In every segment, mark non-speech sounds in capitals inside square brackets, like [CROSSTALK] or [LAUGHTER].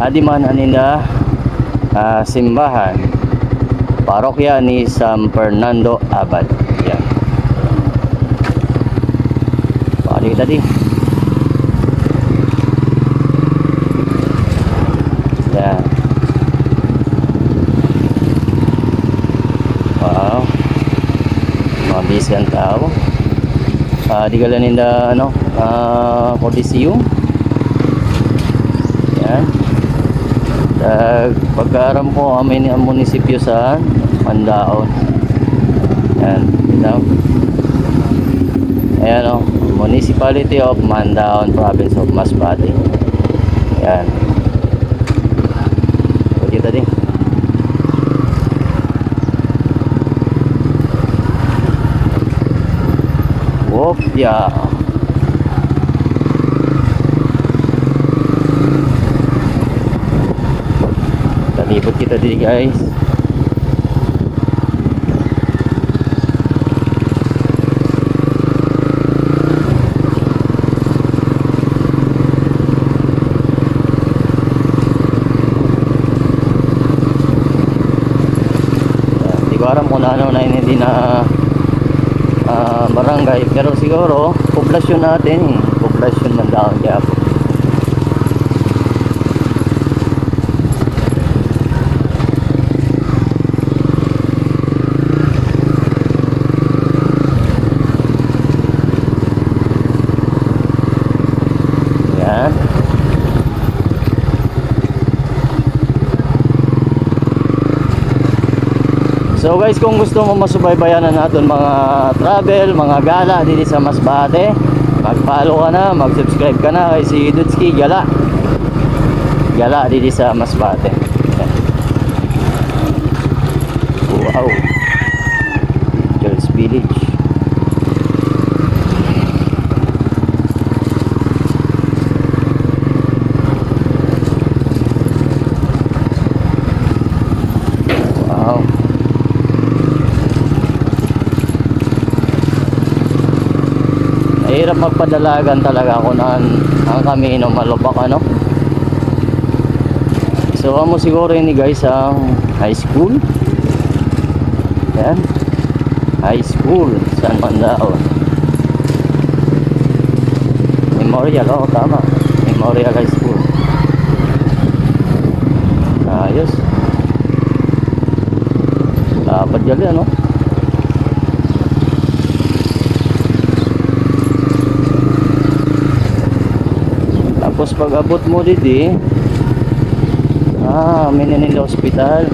Adiman aninda ah, simbahan parokya ni San Fernando Abad. Yan. Pali tadi. Yan. Wow. Mga busy ang tao. Ah, di kala ninda ano, ah, Coliseum. Yan. Tag pagkaaram po kami ni ang munisipyo sa Mandaon. Yan, you Ayan o, Municipality of Mandaon, Province of Masbate. Yan. Pwede tadi. Wopya. Talipot kita di guys. Alam kung ano na hindi na ah, barangay. Pero siguro poblasyon natin. Poblasyon man daw kaya po yan So guys, kung gusto mo masubaybayan na natin mga travel, mga gala dito sa Masbate, mag-follow ka na, mag-subscribe ka na kay si Dutski Gala. Gala dito sa Masbate. Wow. Girls Village. Wow. Mahirap magpadalagan talaga ako ng ang Camino Malubak ano. So amo siguro ini guys ang high school. Yan. High school San Mandao. Memorial oh tama. Memorial High School. Ayos. Dapat gali ano. Tapos pag abot mo didi, ah, Minanila Hospital.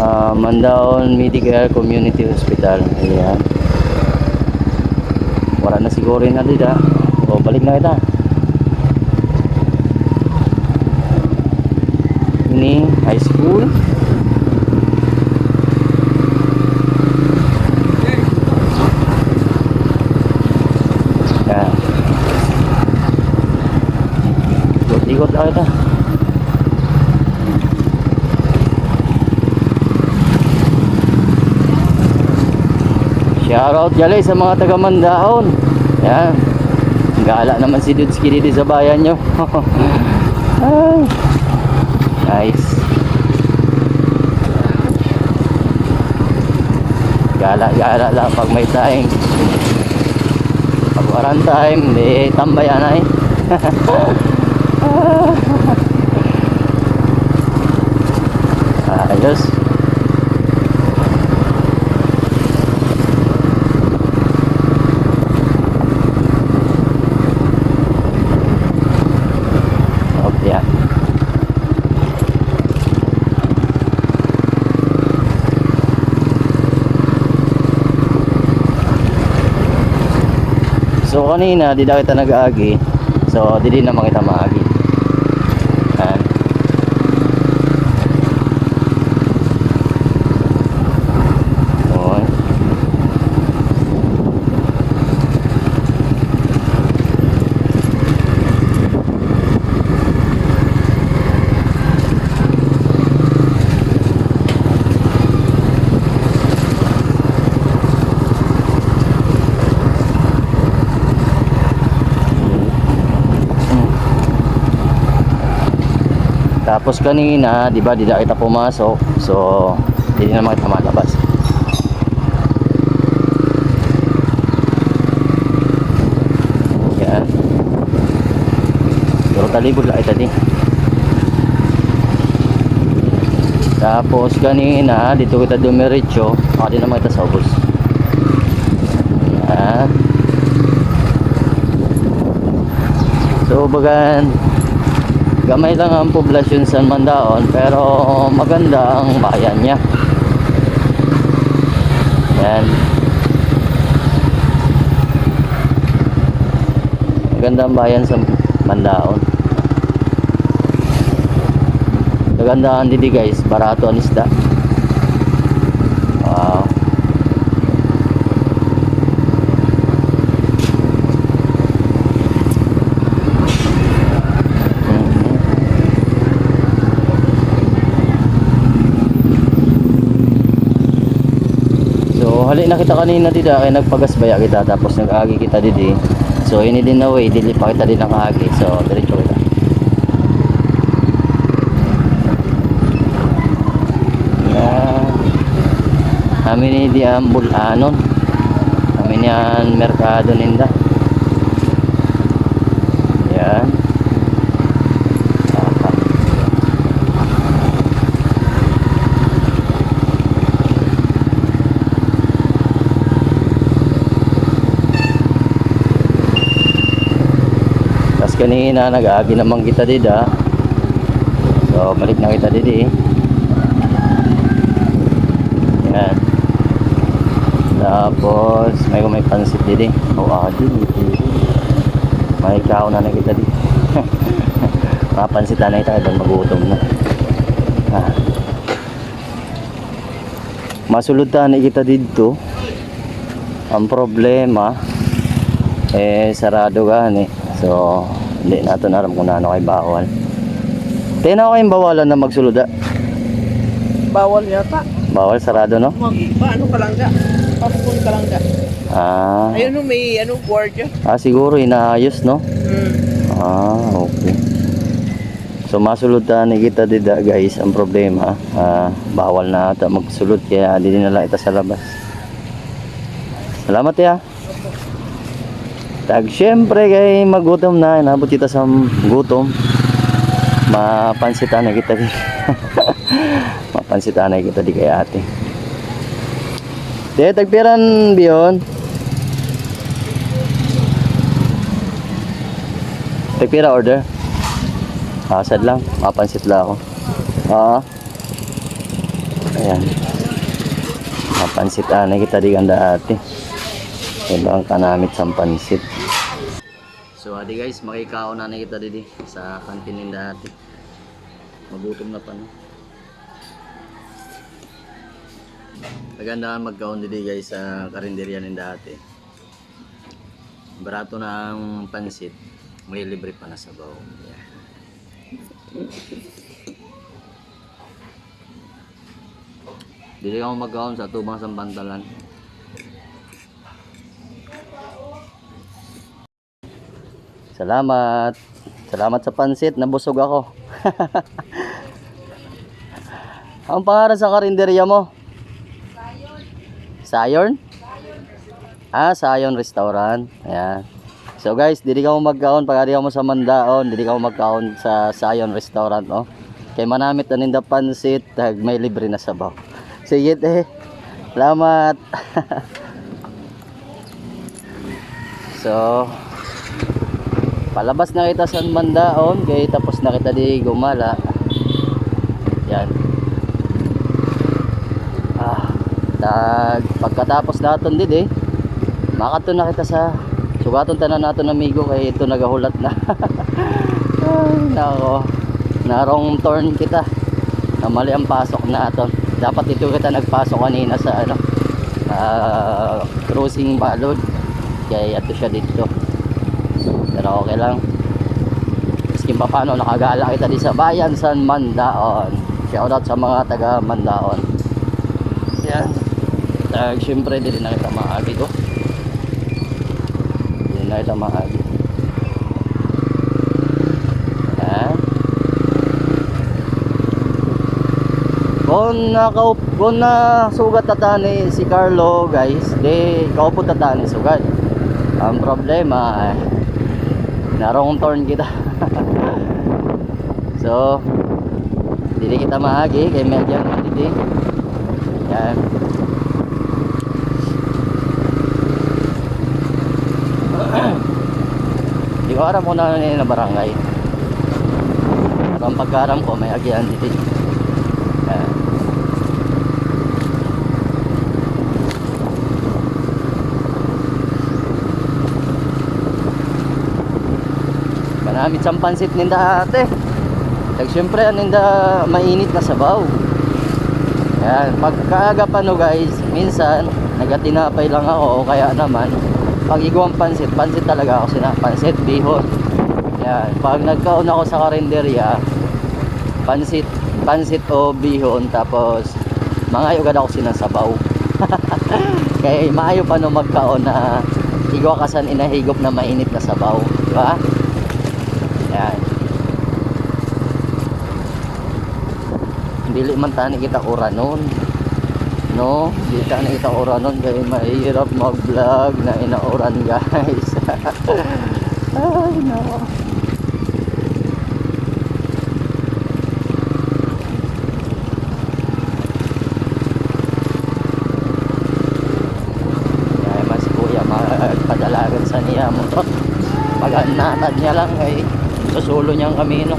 Ah, Mandaon Medical Community Hospital. Ayan. Wala na siguro na dito. ah. O, balik na kita. Ini high school. Yan. Lang kita. Shoutout gali sa mga taga Mandaon. Yan. Gala naman si Dudski dito sa bayan nyo. [LAUGHS] Ay. Nice. Gala, gala lang pag may time. Pag walang time, di tambayan ay. [LAUGHS] Ayos. Okay. So kanina, di daw kita nag-aagi. So, di din naman kita maagi. Tapos kanina, di ba, di na kita pumasok. So, hindi naman kita malabas. Yan. Pero talibod lang kita din. Tapos kanina, dito kita dumiretso. Ako din naman kita sa ubos. Yan. So, bagan, gamay lang ang poblasyon sa Mandaon, pero maganda ang bayan niya. Yan. Maganda ang bayan sa Mandaon. Magandaan didi guys, barato ang isda. Hali na kita kanina dito kay nagpagasbaya kita tapos nag-agi kita didi. So, ini din na way, dili pa kita din nakaagi. So, diretso kita. Kami ni di ang bulanon. Kami ni merkado ninda. Yan. Aha. Tapos kanina nag-aagi naman kita dito. ah. So balik na kita dito eh. Yan. Tapos may may pansit dito. O adi. May kao na na kita dito. [LAUGHS] Mapansit na kita doon magutom na. Ha. Masulod na kita dito. Ang problema eh sarado eh. So hindi natin alam kung ano kay bawal. Tingnan ko yung bawalan na magsulod ah. Bawal yata. Bawal sarado no? Mag, paano ka lang ka? Pampun ka lang ka. Ah. Ayun may ano, guardia. Ah siguro inaayos no? Mm. Ah, okay. So masulod na ni kita dida guys ang problema ah, bawal na ata magsulod kaya di na lang ita sa labas. Salamat ya. Tag syempre kay magutom na inabot kita sa gutom. Mapansitan na kita di. [LAUGHS] Mapansitan na kita di kay ate. Te tagpiran biyon. Tagpira order. Asad lang, mapansit lang ako. Oo. Ayan. Mapansit na kita di ganda ate. Ito ang kanamit sa pansit. So adi guys, makikaon na kita didi sa kantin ng dati. Magutom na pa no. Magandaan magkaon didi guys sa karinderya ng dati. Barato na ang pansit. May libre pa na sabaw. Yeah. Dili ako magkaon sa tubang sambantalan. Salamat. Salamat sa pansit. Nabusog ako. [LAUGHS] Ang pangalan sa karinderya mo? Sayon. Ah, Sayon Restaurant. Ayan. So guys, dili ka mo magkaon pag mo sa Mandaon, dili ka mo magkaon sa Sayon Restaurant, no? Kay manamit na ninda pansit, tag may libre na sabaw. Sige eh. Salamat. [LAUGHS] so, palabas na kita sa Mandaon, kay tapos na kita di gumala. Yan. Ah, tag pagkatapos naton did eh. Makato na kita sa sugaton tanan nato amigo kay ito nagahulat na. [LAUGHS] Ay, nako. Narong turn kita. Na mali ang pasok naton. Dapat ito kita nagpasok kanina sa ano ah, cruising balod. Kaya ato siya dito. Pero okay lang. Miskin pa paano nakagala kita di sa bayan San Mandaon. Shoutout sa mga taga Mandaon. Yan. Tag syempre dili na kita maagi to. Dili na kita maagi. Kung nakaup, kung na sugat tatani si Carlo guys, di kaupo tatani sugat. Ang problema eh, narong turn kita. [LAUGHS] so, dili kita maagi kay medyan didi. Yan. Di ko aram kung na na barangay. Pero ang pagkaram ko may agian dito. Manamit sa pansit ninda ate. Tag syempre ninda mainit na sabaw. Yan, pagkaaga pa no guys, minsan nagatinapay lang ako o kaya naman pag iguang pansit, pansit talaga ako sina pansit bihon. Yan, pag nagkaon ako sa karinderya, pansit, pansit o bihon tapos mga agad ako sinasabaw. [LAUGHS] Kaya maayo pa no magkaon na igwa kasan inahigop na mainit na sabaw, di ba? Yan. Dili man tani kita ura nun. No, di tani kita ura nun kaya mahirap mag-vlog na inauran guys. [LAUGHS] Ay, no. Magpadalagan sa niya mo [LAUGHS] to. Pag natad niya lang kay susulo niyang kamino. [LAUGHS]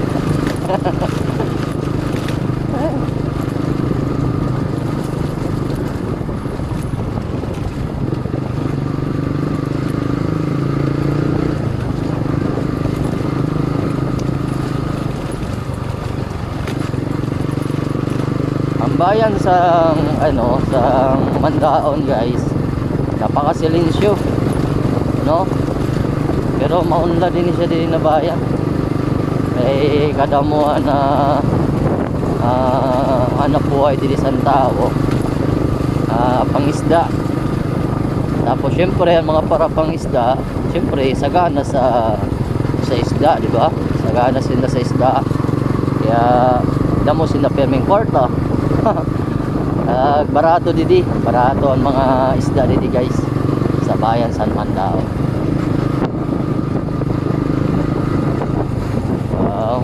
Ang bayan sa ano sa Mandaon guys. Napakasilencio no? Pero maunla din siya din na bayan may kadamuan na ah, hanap buhay din sa tao ah, pangisda. Tapos syempre ang mga para pangisda syempre sagana sa sa isda di ba? Sagana sila sa isda. Kaya damo sila perming kwarta [LAUGHS] Ah, barato didi. Barato ang mga isda didi guys sa bayan San Mandao wow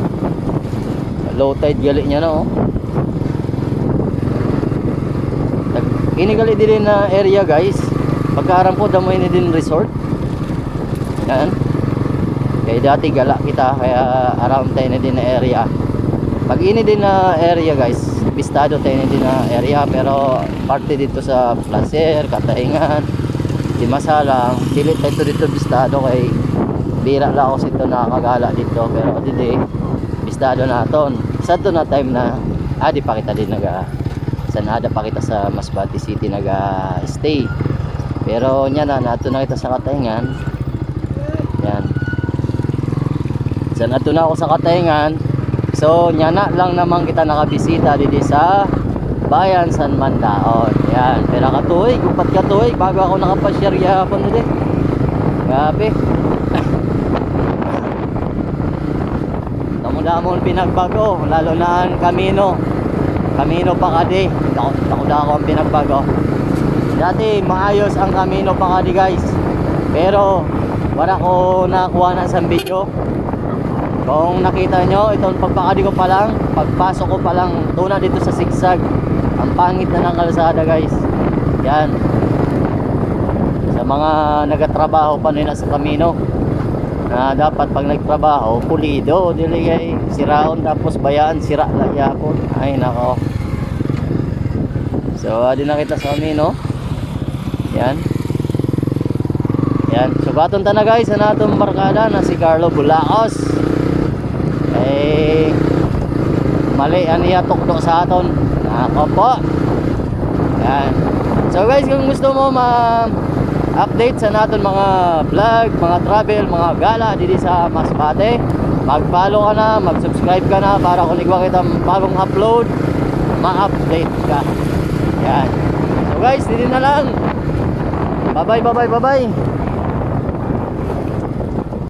low tide gali niya no? Nag- ini gali din na area guys. Pagkaaram ko damo ini din resort. Yan. Kaya dati gala kita kaya around tayo na din na area. Pag ini din na area guys bistado tayo na din na area pero parte dito sa Placer, Kataingan di masalang dili tayo dito bistado kay bira lang ako sito nakakagala dito pero didi bistado naton sa to na time na ah di pa kita din naga sa nada pa kita sa Masbate City naga stay. Pero nya na nato na kita sa Kataingan yan. Sa na ako sa Kataingan So, nyana lang naman kita nakabisita dito sa Bayan San Mandaon. Yan, pera katuig, upat katuig bago ako nakapasyar yapon dito. Grabe. Ang pinagbago, lalo na ang Camino. Camino Pacade. Dako-dako ang pinagbago. Dati maayos ang Camino Pacade guys. Pero wala ko nakuha na sa video. Kung nakita nyo, itong pagpakadi ko pa lang, pagpasok ko pa lang, tuna dito sa sigsag. Ang pangit na ng kalsada guys. Yan. Sa mga nagatrabaho pa nila sa Camino. Na dapat pag nagtrabaho, pulido, dili kay siraon tapos bayaan, sira lang yapon. Ay nako. So, adi na kita sa Camino. Yan. Yan. So, baton ta na guys, sa natong barkada na si Carlo Bulacos eh mali ano ya tuktok sa aton ako po yan so guys kung gusto mo ma update sa naton mga vlog mga travel mga gala dito sa Masbate. Mag follow ka na mag subscribe ka na para kung igwa kita bagong upload ma-update ka. Yan. So guys dito na lang. Bye bye bye bye bye bye